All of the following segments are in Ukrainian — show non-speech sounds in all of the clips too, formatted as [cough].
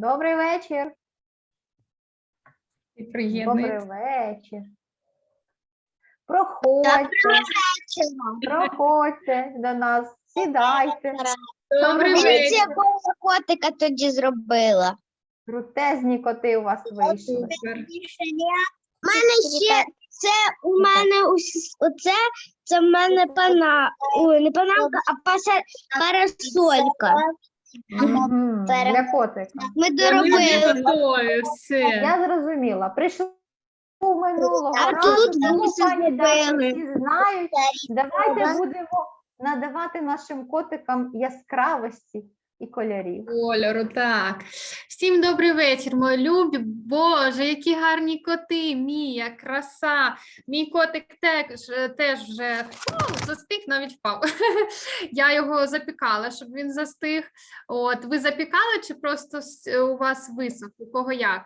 Добрий вечір. І Добрий приєднується. вечір. Проходьте, проходьте до нас, сідайте. Добрий вечір. якого котика тоді зробила? Крутезні коти у вас вийшли. У мене ще це у мене ус- оце це в мене пана ой, не панамка, а паса, парасолька. Мгм, Для котика. Ми Ми доробили. готові, все. Я зрозуміла. Прийшли минулого А разу, тут тому пані Даша зробили. всі знають. Давайте будемо надавати нашим котикам яскравості і кольорів. Кольору, так. Всім добрий вечір, мої любі. Боже, які гарні коти, Мія, краса. Мій котик теж, теж вже о, застиг, навіть впав. [laughs] Я його запікала, щоб він застиг. От, ви запікали чи просто у вас висох? У кого як?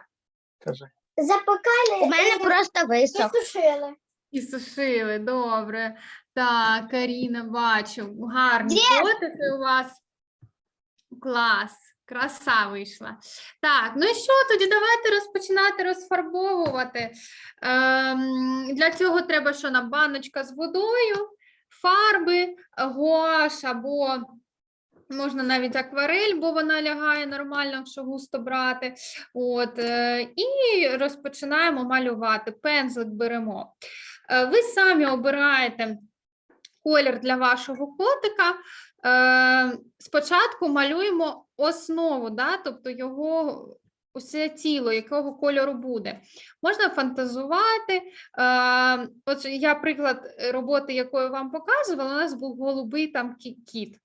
Запекали. У мене просто висох. сушили. І сушили, добре. Так, Каріна, бачу. Гарні котики у вас. Клас, краса вийшла. Так, ну і що тоді? Давайте розпочинати розфарбовувати. Ем, для цього треба що нам баночка з водою, фарби, гуаш або можна навіть акварель, бо вона лягає нормально, якщо густо брати. От, е, і розпочинаємо малювати. Пензлик беремо. Е, Ви самі обираєте колір для вашого котика. Е, Спочатку малюємо основу, да? тобто його усе тіло, якого кольору буде. Можна фантазувати. Е, От я приклад роботи, якою вам показувала, у нас був голубий там кіт.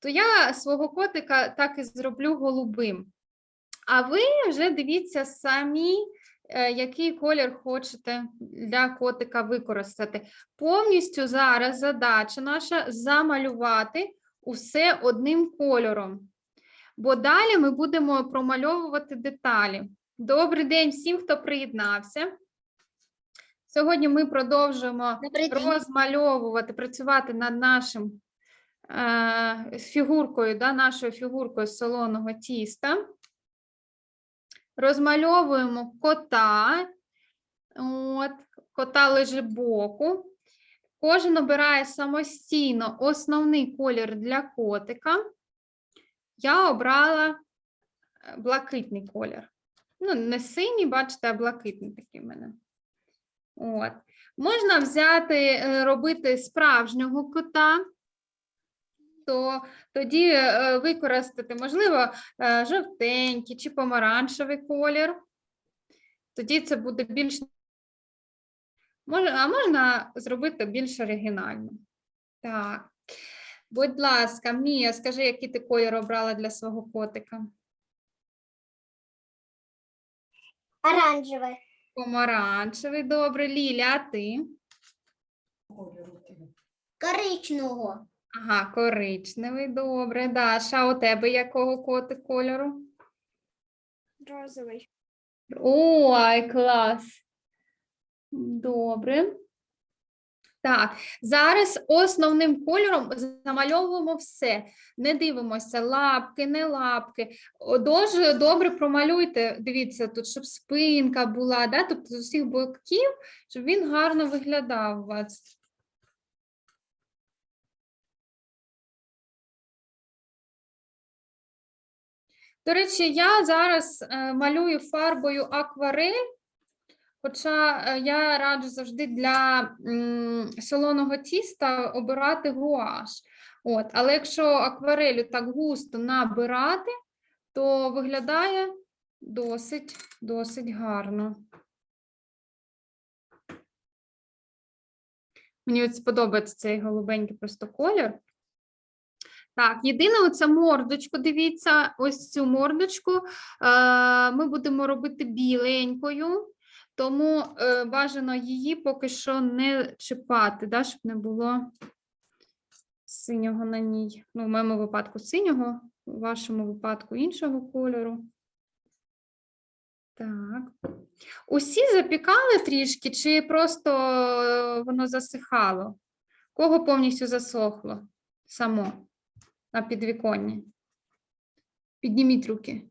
То я свого котика так і зроблю голубим. А ви вже дивіться самі, е, який колір хочете для котика використати. Повністю зараз задача наша замалювати усе одним кольором. Бо далі ми будемо промальовувати деталі. Добрий день всім, хто приєднався. Сьогодні ми продовжуємо розмальовувати, працювати над нашим е, фігуркою, да, нашою фігуркою солоного тіста. Розмальовуємо кота. От, кота лежить боку. Кожен обирає самостійно основний колір для котика. Я обрала е, блакитний колір. Ну, не синій, бачите, а блакитний такий в мене. От. Можна взяти, е, робити справжнього кота, то тоді е, використати, можливо, жовтенький чи помаранчевий колір. Тоді це буде більш. Може, а можна зробити більш оригінально. Так. Будь ласка, Мія, скажи, який ти колір обрала для свого котика? Оранжевий. Помаранчевий, добре. Ліля, а ти? Коричневого. Ага, коричневий, добре. Даша, а у тебе якого котик кольору? Розовий. Ой, клас. Добре. Так, зараз основним кольором замальовуємо все. Не дивимося, лапки, не лапки. Дуже добре промалюйте. Дивіться, тут, щоб спинка була, да? тобто з усіх боків, щоб він гарно виглядав у вас. До речі, я зараз е, малюю фарбою акварель, хоча е, я раджу завжди для солоного тіста обирати гуаш. От, але якщо акварелю так густо набирати, то виглядає досить, досить гарно. Мені сподобається цей голубенький просто колір. Так, єдине оце мордочку, дивіться, ось цю мордочку е, ми будемо робити біленькою, тому е, бажано її поки що не чіпати, да, щоб не було синього на ній. Ну, в моєму випадку синього, у вашому випадку іншого кольору. Так. Усі запікали трішки, чи просто е, воно засихало? Кого повністю засохло само? на підвіконні. Підніміть руки.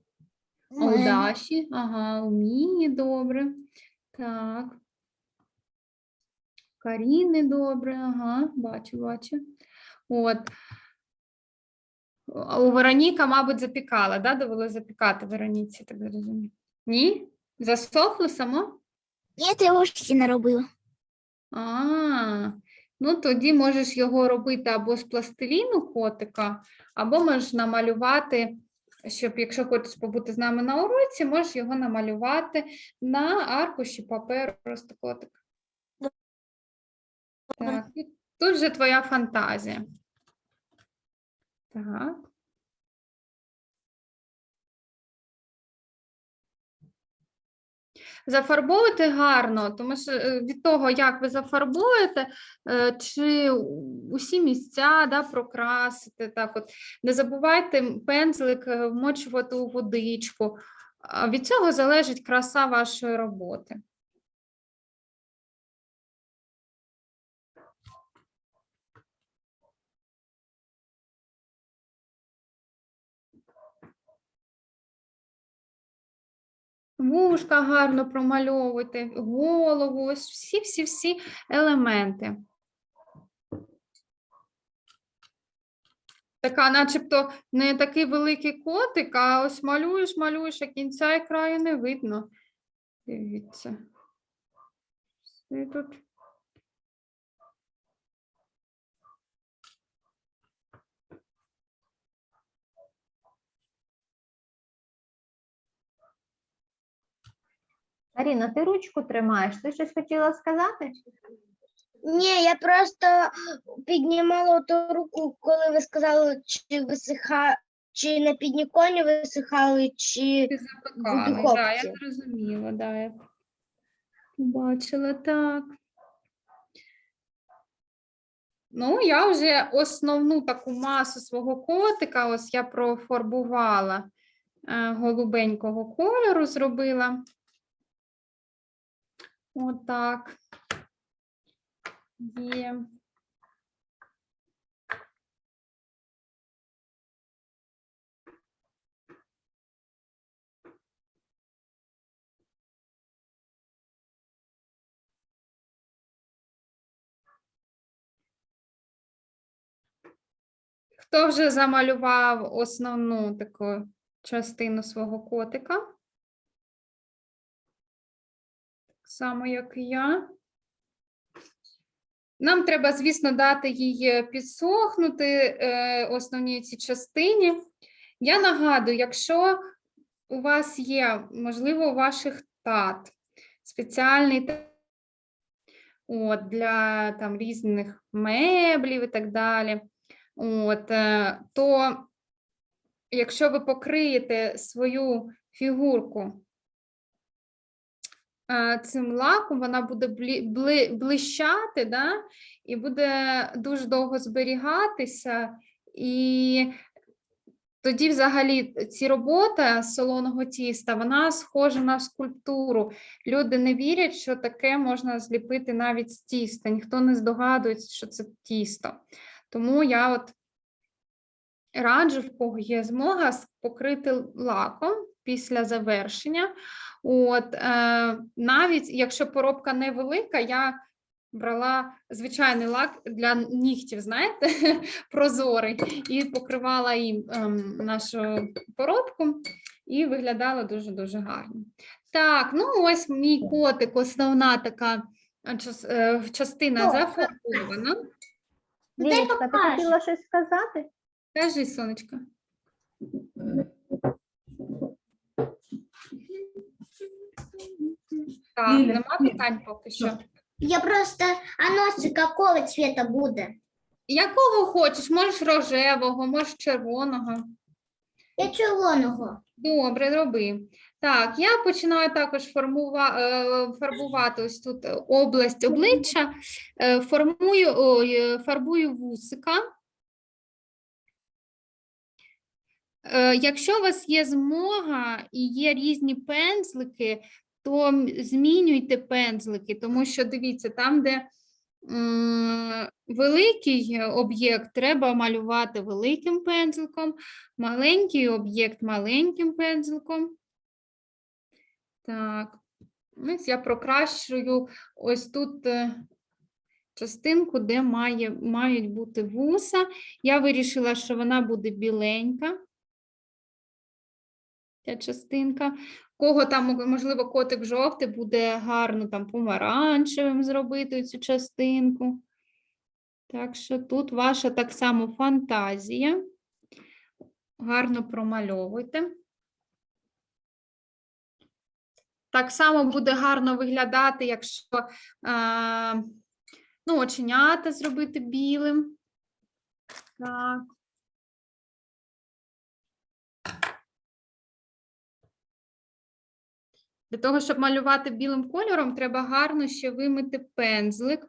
А у Даші? Ага, у Міні добре. Так. Каріни добре, ага, бачу, бачу. От. У Вероніка, мабуть, запікала, да? Довелося запікати Вероніці, так зрозумію. Ні? Засохло само? Ні, я його ще не робила. А, ну тоді можеш його робити або з пластиліну котика, або можеш намалювати, щоб якщо хочеш побути з нами на уроці, можеш його намалювати на аркуші паперу просто котик. Так, і тут вже твоя фантазія. Так. Зафарбовуйте гарно, тому що е, від того, як ви зафарбуєте, е, чи усі місця да, прокрасити. Так от. Не забувайте пензлик е, вмочувати у водичку. Від цього залежить краса вашої роботи. Вушка гарно промальовуйте, голову, ось всі-всі-всі елементи. Така, начебто, не такий великий котик, а ось малюєш, малюєш, а кінця і краю не видно. Дивіться. І тут. Аріна, ти ручку тримаєш. Ти щось хотіла сказати? Ні, я просто піднімала ту руку, коли ви сказали, чи висиха, чи на підніконі висихали, чи Ти запекали, да, я зрозуміла, да, я бачила так. Ну, я вже основну таку масу свого котика, ось я профарбувала е, голубенького кольору, зробила. Отак. Є. Хто вже замалював основну таку частину свого котика? Само, як і я. Нам треба, звісно, дати їй підсохнути е, основній цій частині. Я нагадую, якщо у вас є, можливо, у ваших тат спеціальний от, для там, різних меблів і так далі. От, е, то якщо ви покриєте свою фігурку цим лаком, вона буде блищати, да? і буде дуже довго зберігатися. І тоді, взагалі, ці робота солоного тіста, вона схожа на скульптуру. Люди не вірять, що таке можна зліпити навіть з тіста. Ніхто не здогадується, що це тісто. Тому я от раджу, в кого є змога, покрити лаком після завершення. От, е, навіть якщо поробка невелика, я брала звичайний лак для нігтів, знаєте, [laughs] прозорий, і покривала їм ем, нашу поробку, і виглядало дуже-дуже гарно. Так, ну ось мій котик, основна така е, час- е, частина О, зафарбована. Лілічка, ти хотіла щось сказати? Кажи, сонечко. Так, Ліля, нема питань поки що. Я просто, а носик какого цвета буде? Якого хочеш? Можеш рожевого, можеш червоного. Я червоного. Добре, роби. Так, я починаю також формува... е, фарбувати ось тут область обличчя, Е, формую, ой, е, фарбую вусика. Е, Якщо у вас є змога і є різні пензлики, то змінюйте пензлики, тому що дивіться, там, де великий об'єкт, треба малювати великим пензликом, маленький об'єкт маленьким пензликом. Так, ось я прокращую ось тут е, частинку, де має, мають бути вуса. Я вирішила, що вона буде біленька. Ця частинка. Кого там, можливо, котик жовтий, буде гарно там помаранчевим зробити цю частинку. Так що тут ваша так само фантазія. Гарно промальовуйте. Так само буде гарно виглядати, якщо е, ну, оченята зробити білим. Так. Для того, щоб малювати білим кольором, треба гарно ще вимити пензлик.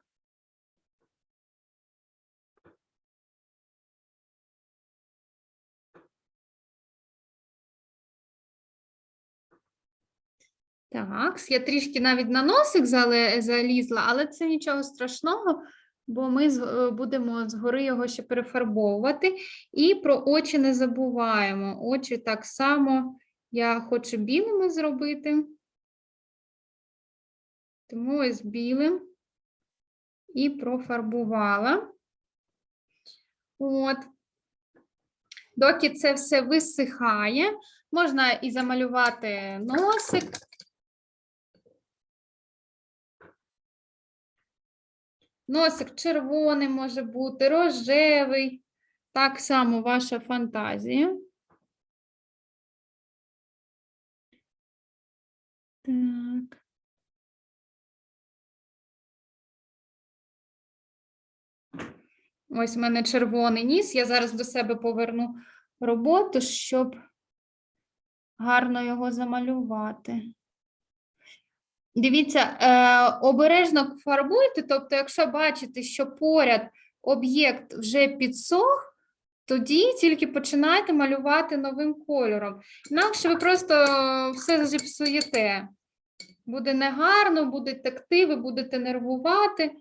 Так, я трішки навіть на носик залізла, але це нічого страшного, бо ми е, будемо згори його ще перефарбовувати. І про очі не забуваємо. Очі так само я хочу білими зробити. Тому ось білим і профарбувала. От. Доки це все висихає, можна і замалювати носик. Носик червоний може бути, рожевий. Так само ваша фантазія. Так. Ось у мене червоний ніс. Я зараз до себе поверну роботу, щоб гарно його замалювати. Дивіться, е, обережно фарбуйте, тобто, якщо бачите, що поряд об'єкт вже підсох, тоді тільки починайте малювати новим кольором. Інакше ви просто все зіпсуєте. Буде негарно, буде текти, ви будете нервувати.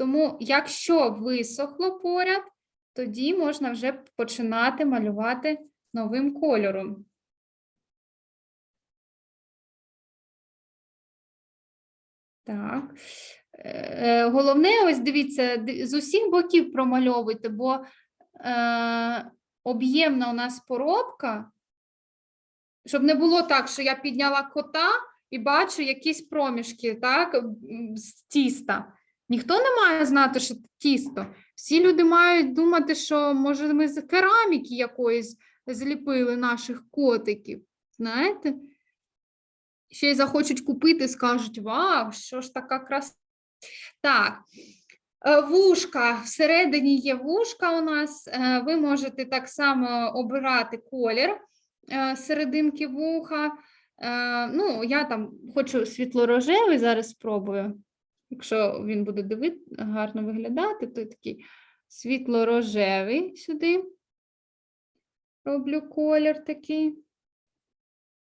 Тому, якщо висохло поряд, тоді можна вже починати малювати новим кольором. Так. Е, Головне, ось дивіться, з усіх боків промальовуйте, бо е, об'ємна у нас поробка, щоб не було так, що я підняла кота і бачу якісь проміжки так, з тіста. Ніхто не має знати, що це тісто. Всі люди мають думати, що може ми з кераміки якоїсь зліпили наших котиків. Знаєте? Ще й захочуть купити, скажуть: Вау, що ж така краса. Так, е, вушка. Всередині є вушка у нас. Е, Ви можете так само обирати колір е, серединки вуха. Ну, я там хочу світло-рожевий, зараз спробую. Якщо він буде диви... гарно виглядати, то такий світло-рожевий сюди. Роблю колір такий.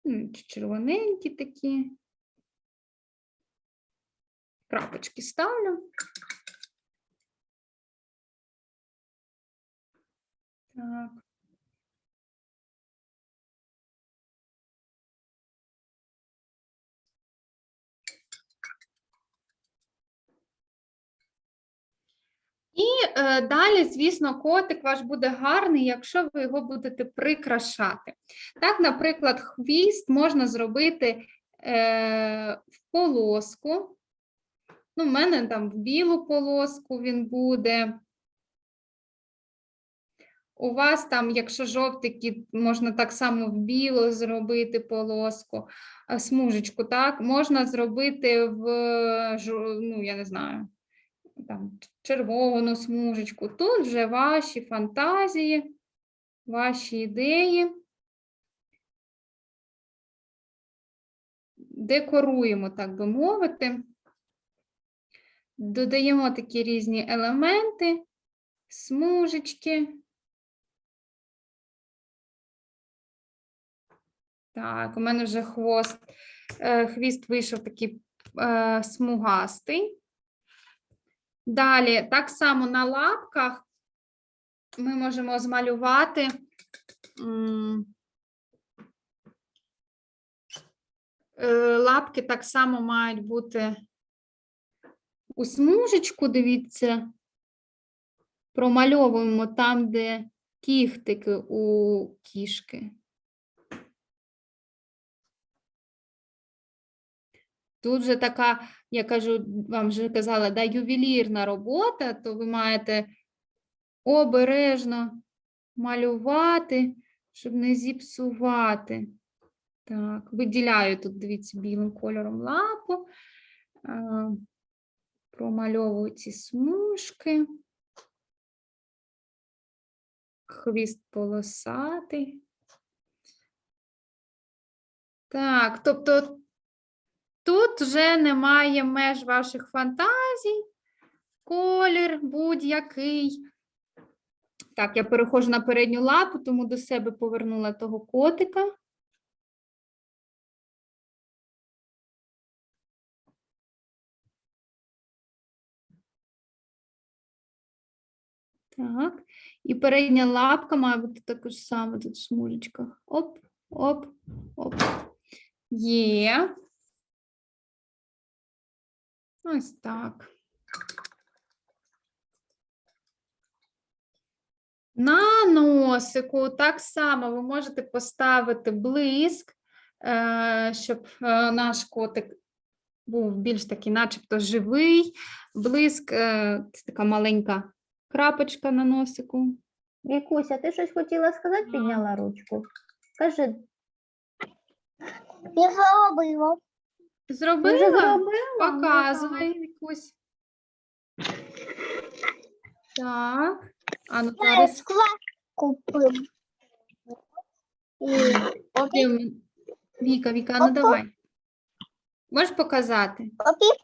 М, Червоненькі такі. Крапочки ставлю. Так. І е, далі, звісно, котик ваш буде гарний, якщо ви його будете прикрашати. Так, наприклад, хвіст можна зробити е, в полоску. Ну, в мене там в білу полоску він буде. У вас там, якщо жовтий можна так само в білу зробити полоску, смужечку, так, можна зробити в, ну, я не знаю, там, червону смужечку. Тут вже ваші фантазії, ваші ідеї. Декоруємо, так би мовити. Додаємо такі різні елементи, смужечки. Так, у мене вже хвост, е, хвіст вийшов такий е, смугастий. Далі, так само на лапках ми можемо змалювати е, лапки так само мають бути у смужечку, дивіться, промальовуємо там, де кіхтики у кішки. Тут же така, я кажу, вам вже казала, да, ювелірна робота, то ви маєте обережно малювати, щоб не зіпсувати. Так, виділяю тут, дивіться, білим кольором лапу, промальовую ці смужки. Хвіст полосатий. Так, тобто тут вже немає меж ваших фантазій, колір будь-який. Так, я переходжу на передню лапу, тому до себе повернула того котика. Так, і передня лапка має бути також саме тут в смужечках. Оп, оп, оп. Є. Ось так. На носику так само ви можете поставити блиск, е, щоб е, наш котик був більш такий, начебто живий. Блиск е, це така маленька крапочка на носику. Вікуся, ти щось хотіла сказати, підняла ручку? Кажи, Я зробила. Ти вже Зробила? зробила? Ну. Показуй якусь. Так. А ну зараз Склад купив. І. Віка, Віка, ну давай. Можеш показати? опік.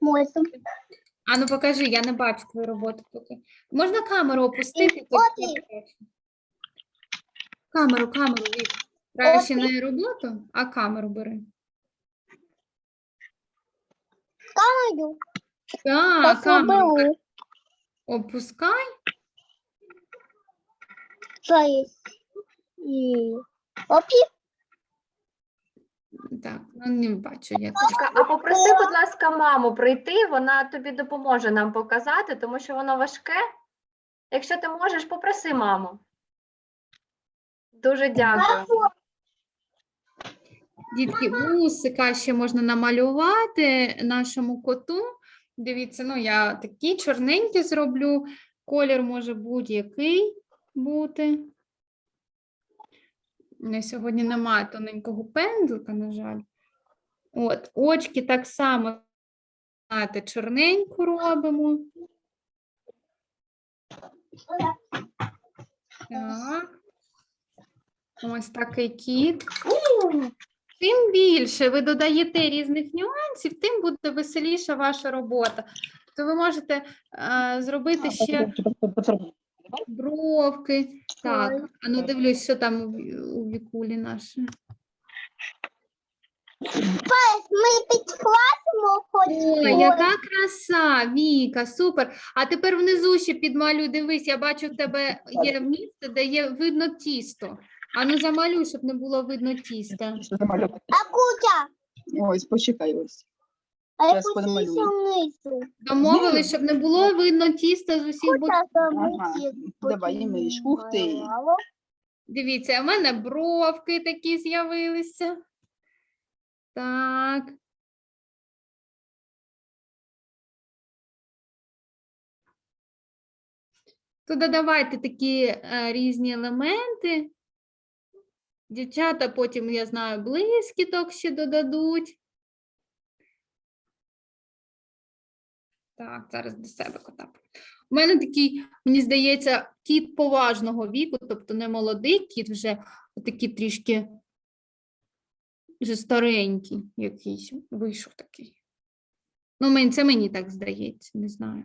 Можу. А ну покажи, я не бачу твою роботу поки. Можна камеру опустити? Тут. Камеру, камеру, Вік. Краще не роботу, а камеру бери. Камеру. Так, камеру опускай. Що є? І опік. Так, ну не бачу я. тут. А попроси, будь ласка, маму прийти, вона тобі допоможе нам показати, тому що воно важке. Якщо ти можеш, попроси маму. Дуже дякую. Дітки, вусика ще можна намалювати нашому коту. Дивіться, ну я такі чорненькі зроблю. Колір може будь-який бути. Мене сьогодні немає тоненького пензлика, на жаль. От, очки так само, знаєте, чорненьку робимо. Так. Ось такий кіт. Тим більше ви додаєте різних нюансів, тим буде веселіша ваша робота. То ви можете е, зробити ще бровки. Так, а ну дивлюсь, що там у, у вікулі наше. Ми підхватимо хоч. яка краса, Віка, супер. А тепер внизу ще підмалюй, дивись, я бачу, в тебе є місце, де є видно тісто. А ну замалюй, щоб не було видно тіста. Що замальовувати? А кутя. Ось, почекай ось. А я внизу. Домовились, щоб не було видно тіста з усіх боків. Кутя Ага, давай, і миш. Ух ти. Дивіться, у мене бровки такі з'явилися. Так. То додавайте такі е, різні елементи. Дівчата потім, я знаю, блискіток ще додадуть. Так, зараз до себе кота. У мене такий, мені здається, кіт поважного віку, тобто не молодий кіт, вже такий трішки вже старенький якийсь вийшов такий. Ну, це мені так здається, не знаю.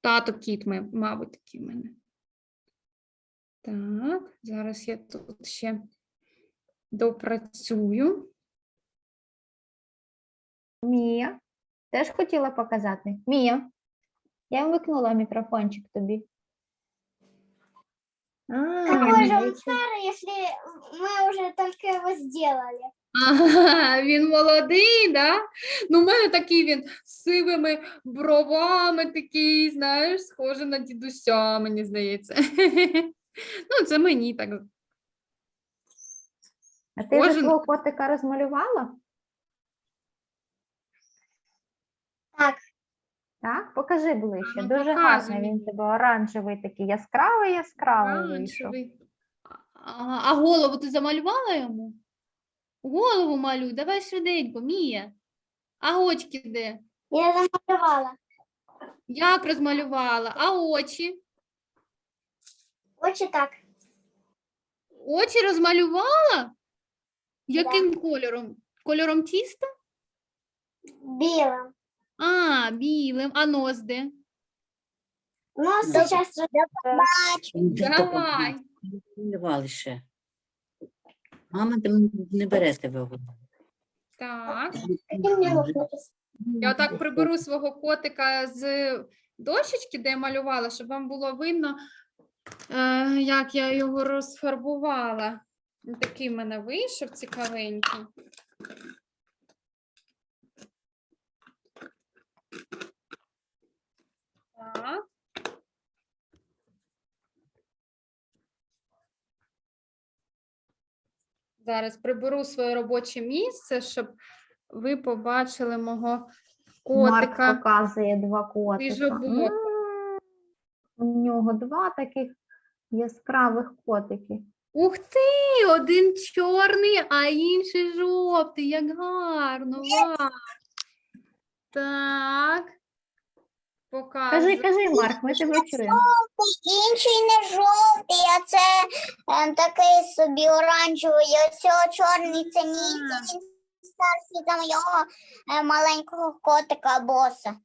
Тато кіт, мабуть, такий в мене. Так, зараз я тут ще допрацюю. Мія, теж хотіла показати? Мія, я вмикнула мікрофончик тобі. Какой же он старый, если мы уже только его сделали? Ага, він молодий, да? Ну, у мене такий він з сивими бровами, такий, знаєш, схожий на дідуся, мені здається. [laughs] Ну, це мені так. А ти вже Кожен- свого котика розмалювала? Так. Так, покажи ближче. ну, Дуже показуй гарний мені. він тебе оранжевий такий, яскравий, яскравий вийшов. Оранжевий. А, а голову ти замалювала йому? Голову малюй, давай швиденько, Мія. А очки де? Я замалевала. Як розмалювала? А очі? Очень так. Очі розмалювала? Яким кольором? Кольором тіста? Белым. А, білим. А нос де? Но сейчас Давай. Малювали ще. Мама не бере тебе в голову. Так. Я отак приберу свого котика з дощечки, де я малювала, щоб вам було видно, як я його розфарбувала. Такий в мене вийшов цікавенький. Так. Зараз приберу своє робоче місце, щоб ви побачили мого Марк котика. показує два котика. У нього два таких яскравих котики. Ух ти, один чорний, а інший жовтий. Як гарно. Вау. Так. Кажи, кажи, Марк, ми тебе чуємо. Інший не жовтий, а це е, такий собі оранжевий. Ось чорний це він старший за моєго е, маленького котика боса.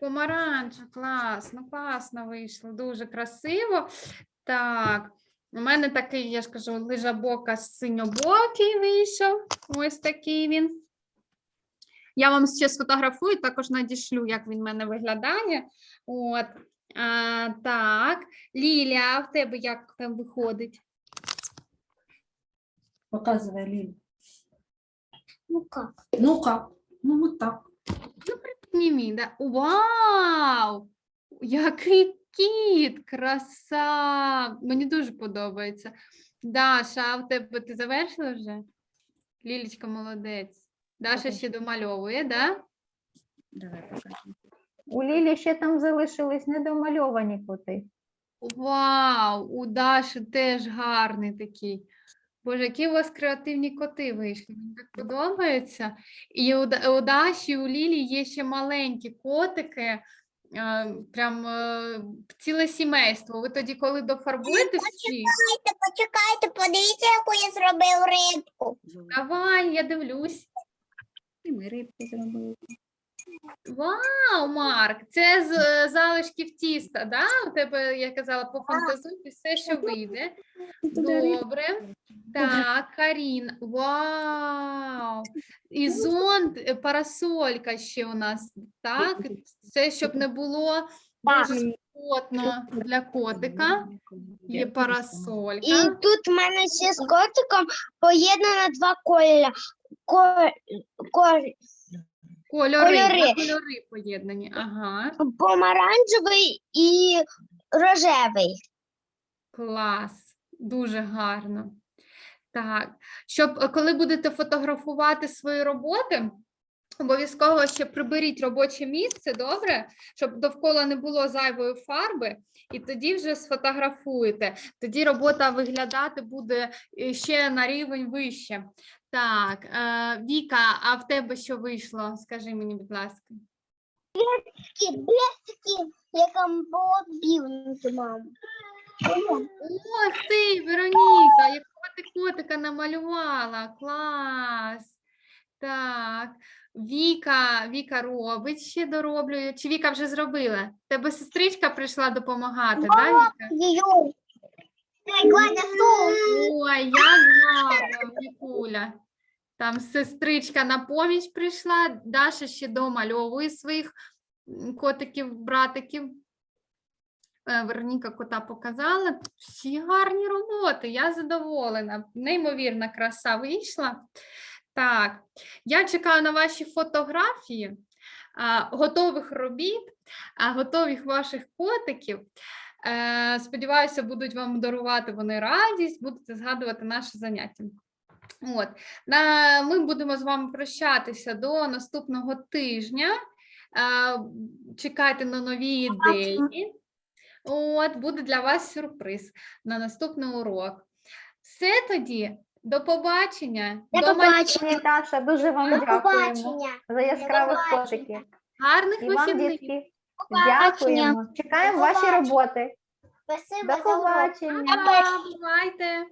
Помаранча, класно, класно вийшло, дуже красиво. Так, у мене такий, я ж кажу, лижабока синьобокий вийшов. Ось такий він. Я вам ще сфотографую, також надішлю, як він в мене виглядає. От. А, так, Ліля, а в тебе як там виходить? Показывай, Лиль. Ну как? Ну как? Ну вот так. Піднімі, да? Вау! Який кіт! Краса! Мені дуже подобається. Даша, а в тебе ти завершила вже? Лілічка молодець. Даша ще домальовує, да? Давай покажемо. У Лілі ще там залишились недомальовані коти. Вау! У Даші теж гарний такий. Боже, які у вас креативні коти вийшли. Мені так подобається. І у, Даші, у Лілі є ще маленькі котики. Прям е, ціле сімейство. Ви тоді, коли дофарбуєте всі, Почекайте, почекайте, подивіться, яку я зробив рибку. давай, я дивлюсь. І ми рибку зробили. Вау, Марк, це з е, залишків тіста, да? У тебе, я казала, пофантазуйте все, що вийде. Добре. Так, Карін. Вау! І зонт, е, парасолька ще у нас, так? Це щоб не було дуже спотно для котика. Є І парасолька. тут в мене ще з котиком поєднано два кольори. Ко- ко- Кольори, кольори. кольори поєднані. Ага. помаранчевий і рожевий. Клас, дуже гарно. Так, щоб е, коли будете фотографувати свої роботи, обов'язково ще приберіть робоче місце, добре, щоб довкола не було зайвої фарби, і тоді вже сфотографуєте. Тоді робота виглядати буде е, ще на рівень вище. Так, е, Віка, а в тебе що вийшло? Скажи мені, будь ласка. Такі бесики, яким було півники, мама. Ось ти, Вероніка, якого ти котика намалювала. Клас. Так. Віка, Віка робить ще дороблює. Чи Віка вже зробила? Тебе сестричка прийшла допомагати, да, Віка? Її. Ой, як гарно, Вікуля. Там сестричка на поміч прийшла, Даша ще домальовує своїх котиків, братиків. Е, Вероніка кота показала. Всі гарні роботи. Я задоволена. Неймовірна краса вийшла. Так, я чекаю на ваші фотографії готових робіт, готових ваших котиків. Е, Сподіваюся, будуть вам дарувати вони радість, будете згадувати наше заняття. От. Ми будемо з вами прощатися до наступного тижня. Е, Чекайте на нові ідеї. От, буде для вас сюрприз на наступний урок. Все тоді, до побачення. До До побачення. Таша, дуже вам До дякуємо побачення. за яскравих побачення. котиків. гарних І вам, вихідних. дітки, дякуємо. Чекаємо До ваші побачення. роботи. Спасибо До за урок. побачення. Па-па, Бувайте.